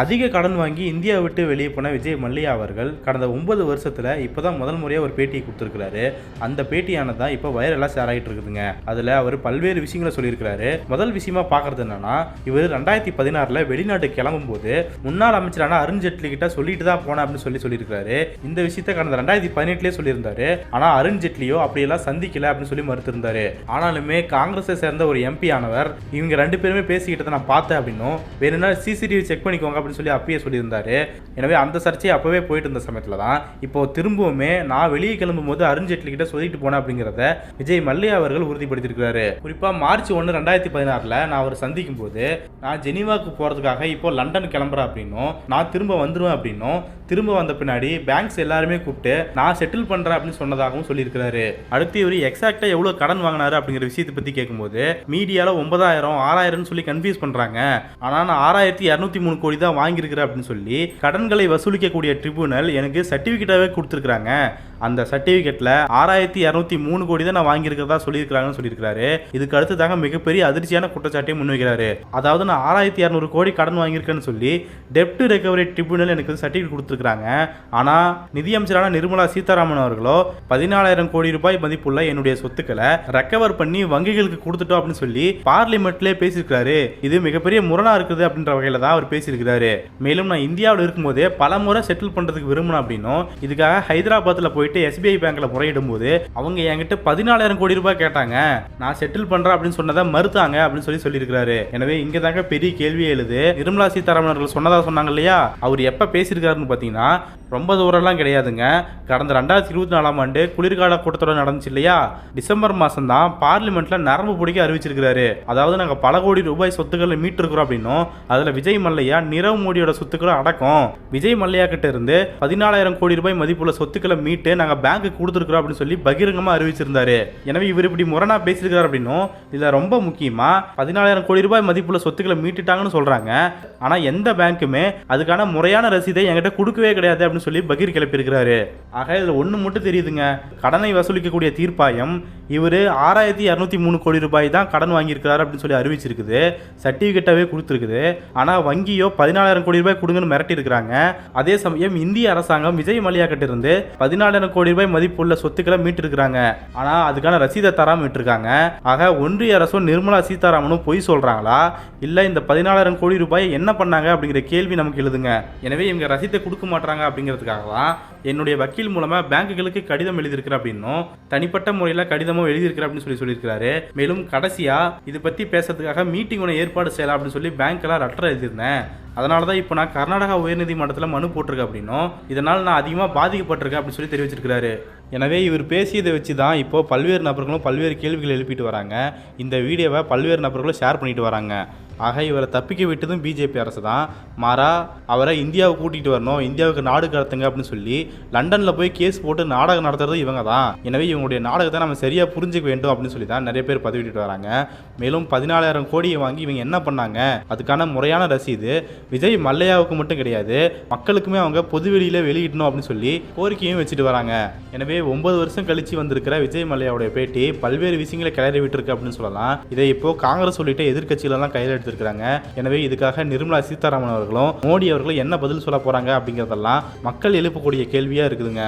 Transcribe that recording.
அதிக கடன் வாங்கி இந்தியா விட்டு வெளியே போன விஜய் மல்லையா அவர்கள் கடந்த ஒன்பது இப்போ தான் முதல் முறையாக ஒரு பேட்டியை கொடுத்துருக்கிறாரு. அந்த பேட்டியானது தான் இப்போ வைரலாக ஷேர் ஆகிட்டு இருக்குதுங்க. அதில் அவர் பல்வேறு விஷயங்களை சொல்லியிருக்கிறாரு. முதல் விஷயமா பார்க்கறது என்னன்னா இவர் ரெண்டாயிரத்தி பதினாறில் வெளிநாட்டு கிளம்பும் போது முன்னாள் அமைச்சரான அருண் ஜேட்லி கிட்ட சொல்லிட்டு தான் போனேன் அப்படின்னு சொல்லி சொல்லியிருக்காரு இந்த விஷயத்த கடந்த ரெண்டாயிரத்தி பதினெட்டுலேயே சொல்லியிருந்தாரு. ஆனால் அருண் ஜேட்லியோ அப்படியெல்லாம் சந்திக்கல அப்படின்னு சொல்லி மறுத்திருந்தாரு. ஆனாலுமே காங்கிரஸை சேர்ந்த ஒரு எம்பி ஆனவர் இவங்க ரெண்டு பேருமே பேசிக்கிட்டதை நான் பார்த்தேன் அப்படின்னும் வேணும்னா சிசிடிவி செக் பண்ணிக்கோங்க அப்படின்னு சொல்லி அப்பயே சொல்லியிருந்தார். எனவே அந்த சர்ச்சை அப்போவே போயிட்டு இருந்த சமயத்தில் தான் இப்போ திரும்பவுமே நான் வெளியே கிளம்பும் போது அருண் ஜேட்லி கிட்ட சொல்லிட்டு போனேன் அப்படிங்கிறத விஜய் மல்லையா அவர்கள் உறுதிப்படுத்தியிருக்கிறாரு. குறிப்பாக மார்ச் ஒன்று ரெண்டாயிரத்தி பதினாறில் நான் அவர் சந்திக்கும் போது நான் ஜெனீவாக்கு போகிறதுக்காக இப்போ லண்டன் கிளம்புறேன் அப்படின்னும் நான் திரும்ப வந்துடுவேன் அப்படின்னும் திரும்ப வந்த பின்னாடி பேங்க்ஸ் எல்லாருமே கூப்பிட்டு நான் செட்டில் பண்ணுறேன் அப்படின்னு சொன்னதாகவும் சொல்லியிருக்கிறாரு. அடுத்து இவர் எக்ஸாக்டாக எவ்வளோ கடன் வாங்கினாரு அப்படிங்கிற விஷயத்தை பற்றி கேட்கும்போது மீடியாவில் ஒன்பதாயிரம் ஆறாயிரம்னு சொல்லி கன்ஃபியூஸ் பண்ணுறாங்க ஆனால் நான் ஆறாயிரத்தி இரநூத்தி மூணு கோடி தான் வாங்கியிருக்கிறேன் அப்படின்னு சொல்லி கடன்களை வசூலிக்கக்கூடிய ட்ரிபியூனல் எனக்கு சர்டிஃபிகேட்டாகவே கொடுத்துருக்குறாங்க. அந்த சர்டிஃபிகேட்டில் ஆறாயிரத்தி இரநூத்தி மூணு கோடி தான் நான் வாங்கியிருக்கிறதா சொல்லியிருக்கிறாங்கன்னு சொல்லியிருக்காரு இதுக்கு அடுத்ததாக மிகப்பெரிய அதிர்ச்சியான குற்றச்சாட்டையும் முன்வைக்கிறாரு. அதாவது நான் ஆறாயிரத்தி இரநூறு கோடி கடன் வாங்கியிருக்கேன்னு சொல்லி டெப்ட் ரெக்கவரி ட்ரிபியூனல் எனக்கு சர்டிஃபிகேட் கொடுத்துருக்காங்க ஆனால் நிதியமைச்சரான நிர்மலா சீதாராமன் அவர்களோ பதினாலாயிரம் கோடி ரூபாய் மதிப்புள்ள என்னுடைய சொத்துக்களை ரெக்கவர் பண்ணி வங்கிகளுக்கு கொடுத்துட்டோம் அப்படின்னு சொல்லி பார்லிமெண்ட்லேயே பேசியிருக்காரு இது மிகப்பெரிய முரணா இருக்குது அப்படின்ற வகையில் தான் அவர் பேசியிருக்கிறாரு. மேலும் நான் இந்தியாவில் இருக்கும்போதே பல முறை செட்டில் பண்ணுறதுக்கு விரும்பினேன் அப்படின்னும் இதுக்காக ஹைதராபாத்தில் போயிட்டு எஸ்பிஐ பேங்க்ல முறையிடும் போது அவங்க என்கிட்ட பதினாலாயிரம் கோடி ரூபாய் கேட்டாங்க. நான் செட்டில் பண்றேன் அப்படின்னு சொன்னதை மறுத்தாங்க அப்படின்னு சொல்லி சொல்லியிருக்காரு எனவே இங்க தாங்க பெரிய கேள்வி எழுது. நிர்மலா சீதாராமன் அவர்கள் சொன்னதா சொன்னாங்க இல்லையா? அவர் எப்ப பேசியிருக்காருன்னு 啊 ரொம்ப தூரம்லாம் கிடையாதுங்க. கடந்த ரெண்டாயிரத்தி இருபத்தி நாலாம் ஆண்டு குளிர்கால கூட்டத்தோட நடந்துச்சு இல்லையா? டிசம்பர் மாதம் தான் பார்லிமெண்ட்ல நரம்பு பிடிக்க அறிவிச்சிருக்கிறாரு. அதாவது நாங்கள் பல கோடி ரூபாய் சொத்துக்களை மீட்டிருக்கிறோம் அப்படின்னும் அதில் விஜய் மல்லையா நிரவ் மோடியோட சொத்துக்களும் அடக்கம். விஜய் மல்லையா கிட்ட இருந்து பதினாலாயிரம் கோடி ரூபாய் மதிப்புள்ள சொத்துக்களை மீட்டு நாங்கள் பேங்க்கு கொடுத்துருக்குறோம் அப்படின்னு சொல்லி பகிரங்கமாக அறிவிச்சிருந்தாரு. எனவே இவர் இப்படி முரணா பேசியிருக்காரு அப்படின்னும் இதில் ரொம்ப முக்கியமாக பதினாலாயிரம் கோடி ரூபாய் மதிப்புள்ள சொத்துக்களை மீட்டுட்டாங்கன்னு சொல்கிறாங்க ஆனால் எந்த பேங்க்குமே அதுக்கான முறையான ரசீதை என்கிட்ட கொடுக்கவே கிடையாது அப்படின்னு சொல்லி பகீர் கிளப்பியிருக்கிறாரு ஆக இதில் ஒன்று மட்டும் தெரியுதுங்க. கடனை வசூலிக்கக்கூடிய தீர்ப்பாயம் இவர் ஆறாயிரத்தி இரநூத்தி மூணு கோடி ரூபாய் தான் கடன் வாங்கியிருக்கிறாரு அப்படின்னு சொல்லி அறிவிச்சிருக்குது. சர்டிஃபிகேட்டாகவே கொடுத்துருக்குது. ஆனால் வங்கியோ பதினாலாயிரம் கோடி ரூபாய் கொடுங்கன்னு மிரட்டியிருக்கிறாங்க. அதே சமயம் இந்திய அரசாங்கம் விஜய் மல்லையா கிட்ட இருந்து பதினாலாயிரம் கோடி ரூபாய் மதிப்புள்ள சொத்துக்களை மீட்டிருக்கிறாங்க. ஆனால் அதுக்கான ரசீதை தராம விட்டுருக்காங்க. ஆக ஒன்றிய அரசும் நிர்மலா சீதாராமனும் பொய் சொல்கிறாங்களா இல்லை இந்த பதினாலாயிரம் கோடி ரூபாயை என்ன பண்ணாங்க அப்படிங்கிற கேள்வி நமக்கு எழுதுங்க. எனவே இவங்க ரசீதை கொடுக்க மாட்டாங்க அப்படிங்கிறதுக்காக தான் என்னுடைய வக்கீல் மூலமாக பேங்குகளுக்கு கடிதம் எழுதியிருக்கிறேன் அப்படின்னும் தனிப்பட்ட முறையில் கடிதமும் எழுதியிருக்கிறேன் அப்படின்னு சொல்லி சொல்லியிருக்கிறாரு. மேலும் கடைசியா இது பத்தி பேசுறதுக்காக மீட்டிங் ஒன்று ஏற்பாடு செய்யலாம் அப்படின்னு சொல்லி பேங்க்ல லெட்டர் எழுதியிருந்தேன். அதனால தான் இப்போ நான் கர்நாடகா உயர்நீதிமன்றத்தில் மனு போட்டிருக்கேன் அப்படின்னும். இதனால் நான் அதிகமாக பாதிக்கப்பட்டிருக்கேன் அப்படின்னு சொல்லி தெரிவிச்சிருக்கிறாரு. எனவே இவர் பேசியதை வச்சு தான் இப்போ பல்வேறு நபர்களும் பல்வேறு கேள்விகள் எழுப்பிட்டு வராங்க. இந்த வீடியோவை பல்வேறு நபர்களும் ஷேர் பண்ணிட்டு வராங்க. ஆக இவரை தப்பிக்க விட்டதும் பிஜேபி அரசு தான் மாறா அவரை இந்தியாவை கூட்டிகிட்டு வரணும் இந்தியாவுக்கு நாடு கடத்துங்க அப்படின்னு சொல்லி லண்டனில் போய் கேஸ் போட்டு நாடகம் நடத்துறது இவங்க தான் எனவே இவங்களுடைய நாடகத்தை நம்ம சரியாக புரிஞ்சுக்க வேண்டும் அப்படின்னு சொல்லி தான் நிறைய பேர் பதிவிட்டு வராங்க. மேலும் பதினாலாயிரம் கோடியை வாங்கி இவங்க என்ன பண்ணாங்க? அதுக்கான முறையான ரசீது விஜய் மல்லையாவுக்கு மட்டும் கிடையாது மக்களுக்குமே அவங்க பொதுவெளியில் வெளியிடணும் அப்படின்னு சொல்லி கோரிக்கையும் வச்சுட்டு வராங்க. எனவே ஒன்பது வருஷம் கழிச்சு வந்திருக்கிற விஜய் மல்லையாவுடைய பேட்டி பல்வேறு விஷயங்களை கிளறி விட்டுருக்கு அப்படின்னு சொல்லலாம். இதை இப்போ காங்கிரஸ் உள்ளிட்ட எதிர்கட்சிகளெல்லாம் கையில் எடுத்திருக்கிறாங்க எனவே இதுக்காக நிர்மலா சீதாராமன் அவர்களும் மோடி அவர்களும் என்ன பதில் சொல்ல போறாங்க அப்படிங்கிறதெல்லாம் மக்கள் எழுப்பக்கூடிய கேள்வியா இருக்குதுங்க.